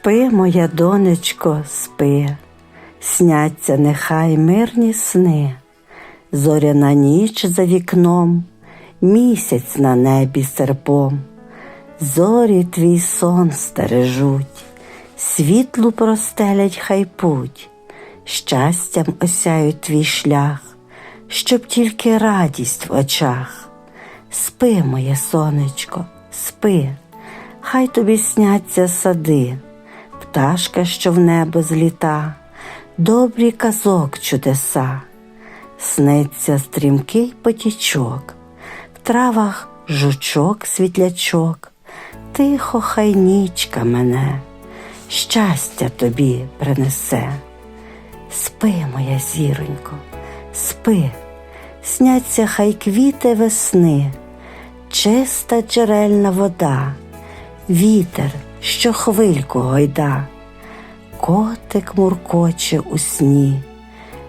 Спи, моя донечко, спи, сняться нехай мирні сни, зоряна ніч за вікном, місяць на небі серпом, зорі твій сон стережуть, світлу простелять хай путь, щастям осяють твій шлях, щоб тільки радість в очах. Спи, моє сонечко, спи, хай тобі сняться сади, пташка, що в небо зліта, добрі казок чудеса, сниться стрімкий потічок, в травах жучок світлячок, тихо хай нічка мене, щастя тобі принесе. Спи, моя зіронько, спи, сняться хай квіти весни, чиста джерельна вода, вітер, що хвильку гойда, котик муркоче у сні,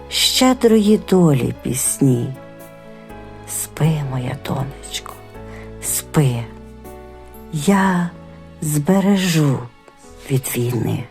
щедрої долі пісні. Спи, моя донечко, спи, я збережу від війни.